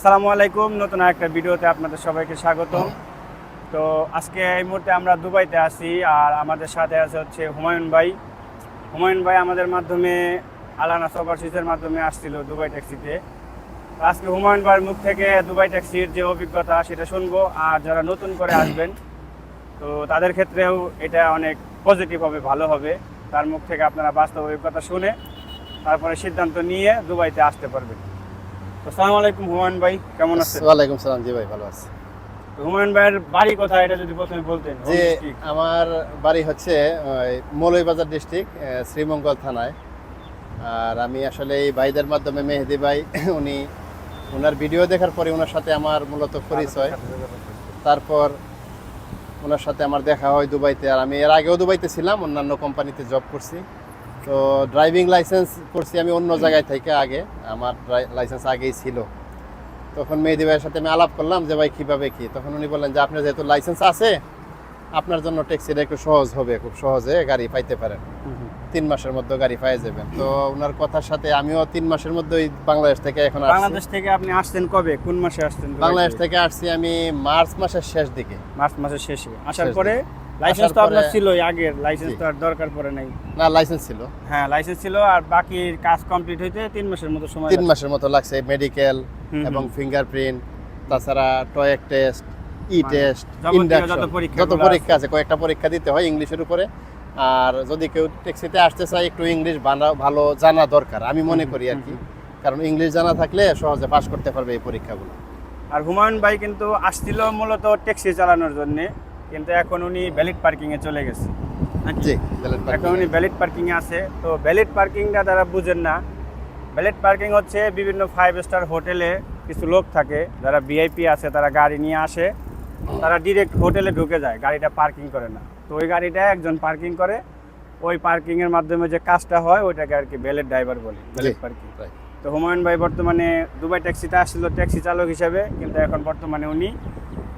আসসালামু আলাইকুম। নতুন একটা ভিডিওতে আপনাদের সবাইকে স্বাগত তো আজকে এই মুহূর্তে আমরা দুবাইতে আছি আর আমাদের সাথে আছে হচ্ছে হুমায়ুন ভাই। হুমায়ুন ভাই আমাদের মাধ্যমে, আলানা ওভারসিজের মাধ্যমে আসছিল দুবাই ট্যাক্সিতে। আজকে হুমায়ুন ভাইয়ের মুখ থেকে দুবাই ট্যাক্সির যে অভিজ্ঞতা সেটা শুনব আর যারা নতুন করে আসবেন, তো তাদের ক্ষেত্রেও এটা অনেক পজিটিভ হবে, ভালো হবে। তার মুখ থেকে আপনারা বাস্তব অভিজ্ঞতা শুনে তারপরে সিদ্ধান্ত নিয়ে দুবাইতে আসতে পারবেন। তো সালাম আলাইকুম হুমায়ুন ভাই কেমন আছেন? ওয়ালাইকুম সালাম জি ভাই ভালো আছি। হুমায়ুন ভাইয়ের বাড়ি কোথায় এটা যদি প্রথমে বলতেন যে আমার বাড়ি হচ্ছে মৌলভীবাজার ডিস্ট্রিক্ট শ্রীমঙ্গল থানায়। আর আমি আসলে এই ভাইদের মাধ্যমে মেহেদি ভাই উনি ওনার ভিডিও দেখার পরে ওনার সাথে আমার মূলত পরিচয়। তারপর ওনার সাথে আমার দেখা হয় দুবাইতে আর আমি এর আগেও দুবাইতে ছিলাম অন্যান্য কোম্পানিতে জব করছি। তো ড্রাইভিং লাইসেন্স করছি আমি অন্য জায়গায় থেকে আগে। আমার লাইসেন্স আগেই ছিল। তখন মেহেদি ভাইয়ের সাথে আমি আলাপ করলাম যে ভাই কীভাবে কি? তখন উনি বললেন যে আপনার যেহেতু লাইসেন্স আছে আপনার জন্য ট্যাক্সিটা একটু সহজ হবে খুব সহজে গাড়ি পাইতে পারেন। তিন মাসের মধ্যে গাড়ি পাই যাবেন। তো ওনার কথার সাথে আমিও তিন মাসের মধ্যেই বাংলাদেশ থেকে এখন বাংলাদেশ থেকে আপনি আসছেন কবে? কোন মাসে আসছেন? বাংলাদেশ থেকে আসছি আমি মার্চ মাসের শেষ দিকে। মার্চ মাসের শেষে। আসার পরে লাইসেন্স তো আপনার ছিলই আগের লাইসেন্স তো আর দরকার পড়ে নাই। না লাইসেন্স ছিল। হ্যাঁ লাইসেন্স ছিল আর বাকি কাজ কমপ্লিট হইতে তিন মাসের মতো সময় তিন মাসের মতো লাগছে মেডিকেল এবং ফিঙ্গারপ্রিন্ট তাছাড়া টয়েক টেস্ট ই মানে টেস্ট ইন্ডাকশন যত পরীক্ষা আছে। কয়েকটা পরীক্ষা দিতে হয় ইংলিশের উপরে। আর যদি কেউ ট্যাক্সিতে আসতে চায় একটু ইংলিশ ভালো জানা দরকার আমি মনে করি আর কি। কারণ ইংলিশ জানা থাকলে সহজে পাশ করতে পারবে এই পরীক্ষাগুলো। আর হুমায়ুন ভাই কিন্তু আসছিল মূলত ট্যাক্সি চালানোর জন্য। কিন্তু এখন উনি ভ্যালিড পার্কিং এ চলে গেছে। জি এখন উনি। ভ্যালিড পার্কিং এ আছে। তো ভ্যালিড পার্কিংটা তারা বুঝেন না। ভ্যালিড পার্কিং হচ্ছে বিভিন্ন ফাইভ স্টার হোটেলে কিছু লোক থাকে যারা ভিআইপি আছে তারা গাড়ি নিয়ে আসে। তারা ডিরেক্ট হোটেলে ঢুকে যায় গাড়িটা পার্কিং করে না। তো ওই গাড়িটা একজন পার্কিং করে। ওই পার্কিং এর মাধ্যমে যে কাজটা হয় ওইটাকে আর কি ভ্যালিড ড্রাইভার বলে ভ্যালিড পার্কিং তো হুমায়ুন ভাই বর্তমানে দুবাই ট্যাক্সিতে আসছিল ট্যাক্সি চালক হিসেবে। কিন্তু এখন বর্তমানে উনি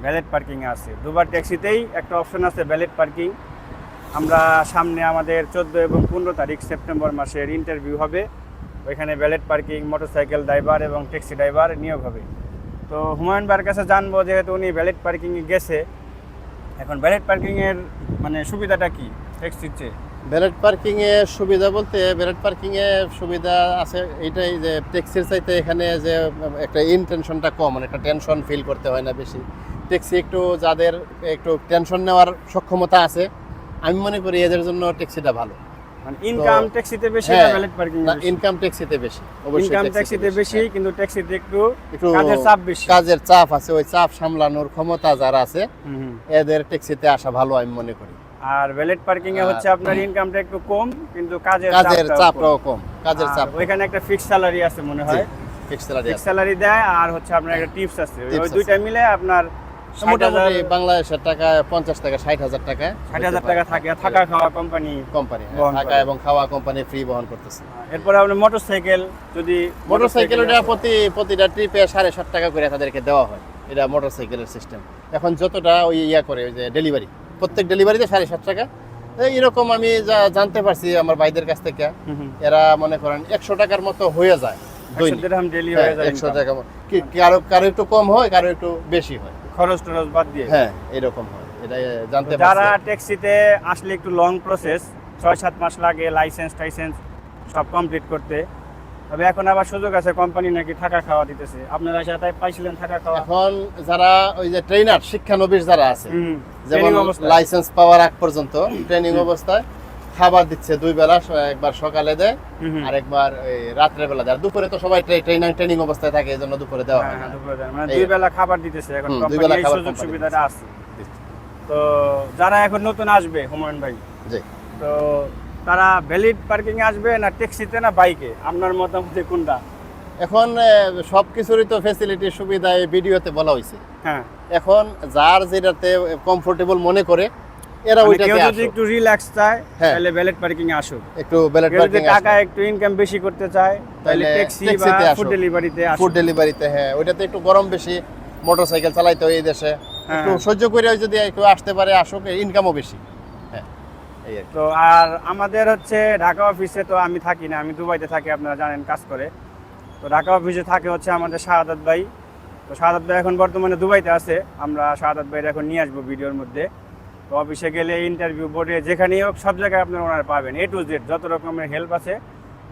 ভ্যালেট পার্কিংয়ে আছে। দুবার ট্যাক্সিতেই একটা অপশন আছে ব্যালেট পার্কিং আমরা সামনে আমাদের চোদ্দ এবং পনেরো তারিখ সেপ্টেম্বর মাসের ইন্টারভিউ হবে। ওইখানে ব্যালেট পার্কিং মোটরসাইকেল ড্রাইভার এবং ট্যাক্সি ড্রাইভার নিয়োগ হবে। তো হুমায়ুন ভাইয়ের কাছে জানব যেহেতু উনি ব্যালেট পার্কিংয়ে গেছে। এখন ভ্যালেট পার্কিংয়ের মানে সুবিধাটা কি ট্যাক্সির চেয়ে? ব্যালেট পার্কিং এ সুবিধা বলতে ব্যালেট পার্কিং এ সুবিধা আছে এইটাই যে ট্যাক্সির চাইতে এখানে যে একটা ইনটেনশনটা কম মানে একটা টেনশন ফিল করতে হয় না বেশি। ট্যাক্সি একটু যাদের একটু টেনশন নেওয়ার সক্ষমতা আছে আমি মনে করি এদের জন্য ট্যাক্সিটা ভালো মানে ইনকাম ট্যাক্সিতে বেশি না ভ্যালেট পার্কিং ইনকাম ট্যাক্সিতে বেশি অবশ্যই ইনকাম ট্যাক্সিতে বেশি হ্যাঁ। কিন্তু ট্যাক্সিতে একটু একটু কাজের চাপ বেশি কাজের চাপ আছে ওই চাপ সামলানোর ক্ষমতা যারা আছে। এদের ট্যাক্সিতে আসা ভালো আমি মনে করি আর ভ্যালেট পার্কিং এ হচ্ছে আপনার ইনকামটা একটু কম কিন্তু কাজের কাজের চাপটাও কম। কাজের চাপ ওইখানে একটা ফিক্স স্যালারি আছে মনে হয় ফিক্স স্যালারি ফিক্স স্যালারি দেয় আর হচ্ছে আপনার একটা টিপস আছে ওই-। দুইটা মিলে আপনার মোটামুটি বাংলাদেশের টাকা পঞ্চাশ টাকা ষাট হাজার টাকা ষাট হাজার টাকা থাকে। থাকা খাওয়া কোম্পানি কোম্পানি থাকা এবং খাওয়া কোম্পানি ফ্রি বহন করতেছে। এরপরে আপনার মোটরসাইকেল যদি মোটরসাইকেল ওটা প্রতি প্রতিটা ট্রিপে সাড়ে সাত টাকা করে তাদেরকে দেওয়া হয়। এটা মোটরসাইকেলের সিস্টেম এখন যতটা ওই ইয়া করে ওই যে ডেলিভারি প্রত্যেক ডেলিভারিতে সাড়ে সাত টাকা। এরকম আমি যা জানতে পারছি আমার ভাইদের কাছ থেকে। এরা মনে করেন একশো টাকার মতো হয়ে যায়। একশো হয়ে একশো টাকা। কারও কারও একটু কম হয় কারও একটু বেশি হয়। খরচ টরচ বাদ দিয়ে। হ্যাঁ এরকম হয়। এটা জানতে যারা ট্যাক্সিতে আসলে একটু লং প্রসেস ছয় সাত মাস লাগে লাইসেন্স টাইসেন্স সব কমপ্লিট করতে। তবে এখন আবার সুযোগ আছে কোম্পানি নাকি থাকা খাওয়া দিতেছে। আপনারা সাথে পাইছিলেন থাকা খাওয়া? এখন যারা ওই যে ট্রেনার শিক্ষানবিশ যারা আছে যেমন লাইসেন্স পাওয়ার আগ পর্যন্ত ট্রেনিং অবস্থায় খাবার দিচ্ছে দুই বেলা একবার সকালে দেয়। আর একবার রাত্রে বেলা দেয়। দুপুরে তো সবাই ট্রেনিং ট্রেনিং অবস্থায় থাকে এই জন্য দুপুরে দেওয়া হ্যাঁ, হয় না। হ্যাঁ, দুপুরে মানে দুই বেলা খাবার দিতেছে এখন দুই বেলা খাবার সুযোগ সুবিধাটা আছে। তো যারা এখন নতুন আসবে হুমায়ুন ভাই? জি। তো তারা ভ্যালিড পার্কিং আসবে না ট্যাক্সিতে না বাইকে? আপনার মতামতে কোনটা? এখন সব কিছুরই তো ফেসিলিটি সুবিধা ভিডিওতে বলা হয়েছে হ্যাঁ। এখন যার যেটাতে কমফোর্টেবল মনে করে এরা মানে ওইটাতে কেউ যদি একটু রিল্যাক্স চায় হ্যাঁ। তাহলে ভ্যালিড পার্কিং এ আসুক। একটু ব্যালেট পার্কিং টাকা একটু ইনকাম বেশি করতে চায় তাহলে ট্যাক্সি বা ফুড ডেলিভারিতে ফুড ডেলিভারিতে হ্যাঁ। ওইটাতে একটু গরম বেশি মোটরসাইকেল চালাইতে হয় এই দেশে। হ্যাঁ। একটু সহ্য করে যদি কেউ আসতে পারে আসুক ইনকামও বেশি। হ্যাঁ। তো আর আমাদের হচ্ছে ঢাকা অফিসে তো আমি থাকি না আমি দুবাইতে থাকি আপনারা জানেন কাজ করে। তো ঢাকা অফিসে থাকে হচ্ছে আমাদের শাহাদাত ভাই। তো শাহাদ ভাই এখন বর্তমানে দুবাইতে আছে আমরা শাহাদ ভাইয়ের এখন নিয়ে আসব ভিডিওর মধ্যে। তো অফিসে গেলে ইন্টারভিউ বোর্ডে যেখানেই হোক সব জায়গায় আপনারা ওনারা পাবেন। এ টু জেড যত রকমের হেল্প আছে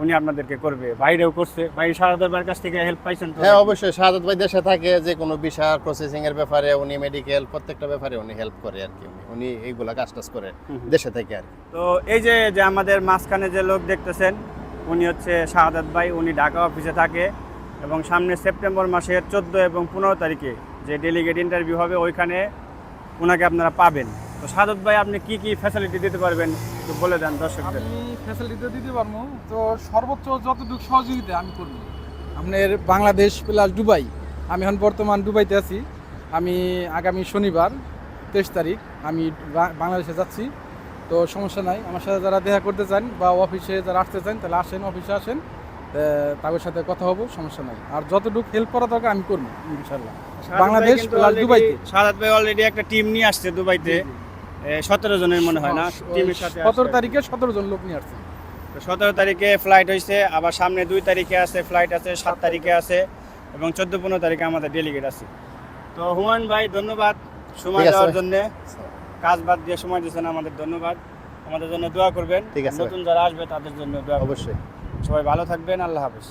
উনি আপনাদেরকে করবে। বাইরেও করছে। ভাই শাহাদ ভাইয়ের কাছ থেকে হেল্প পাইছেন তো? হ্যাঁ অবশ্যই। শাহাদ ভাই দেশে থাকে যে কোনো বিষয় প্রসেসিং এর ব্যাপারে উনি মেডিকেল প্রত্যেকটা ব্যাপারে উনি হেল্প করে আর কি। উনি এইগুলা কাজ টাজ করে। দেশে থেকে আর তো এই যে যে আমাদের মাঝখানে যে লোক দেখতেছেন উনি হচ্ছে শাহাদাত ভাই। উনি ঢাকা অফিসে থাকে এবং সামনে সেপ্টেম্বর মাসের চোদ্দ এবং পনেরো তারিখে যে ডেলিগেট ইন্টারভিউ হবে ওইখানে ওনাকে আপনারা পাবেন। তো শাহাদাত ভাই আপনি কি কি ফ্যাসিলিটি দিতে পারবেন? একটু বলে দেন দর্শকদের। আমি ফ্যাসিলিটি দিতে পারব। তো সর্বোচ্চ যতটুকু সহযোগিতা আমি করব। আপনার বাংলাদেশ প্লাস দুবাই। আমি এখন বর্তমান দুবাইতে আছি। আমি আগামী শনিবার তেইশ তারিখ আমি বাংলাদেশে যাচ্ছি। তো সমস্যা নাই। আমার সাথে যারা দেখা করতে চান বা অফিসে যারা আসতে চান তাহলে আসেন অফিসে আসেন। তাদের সাথে কথা হব সমস্যা নাই। আর যতটুকু হেল্প করা দরকার আমি করব ইনশাল্লাহ বাংলাদেশ প্লাস দুবাইতে। শাহাদাত ভাই অলরেডি একটা টিম নিয়ে আসছে দুবাইতে। সতেরো জনের মনে হয় না টিমের সাথে সতেরো তারিখে সতেরো জন লোক নিয়ে আসছে। সতেরো তারিখে ফ্লাইট হয়েছে আবার সামনে দুই তারিখে আছে ফ্লাইট আছে সাত তারিখে আছে এবং চোদ্দ পনেরো তারিখে আমাদের ডেলিগেট আছে। তো হুমায়ুন ভাই ধন্যবাদ সময় দেওয়ার জন্য। কাজ বাদ দিয়ে সময় দিয়েছেন আমাদের ধন্যবাদ। আমাদের জন্য দোয়া করবেন। ঠিক আছে। নতুন যারা আসবে তাদের জন্য দোয়া অবশ্যই। সবাই ভালো থাকবেন আল্লাহ হাফেজ।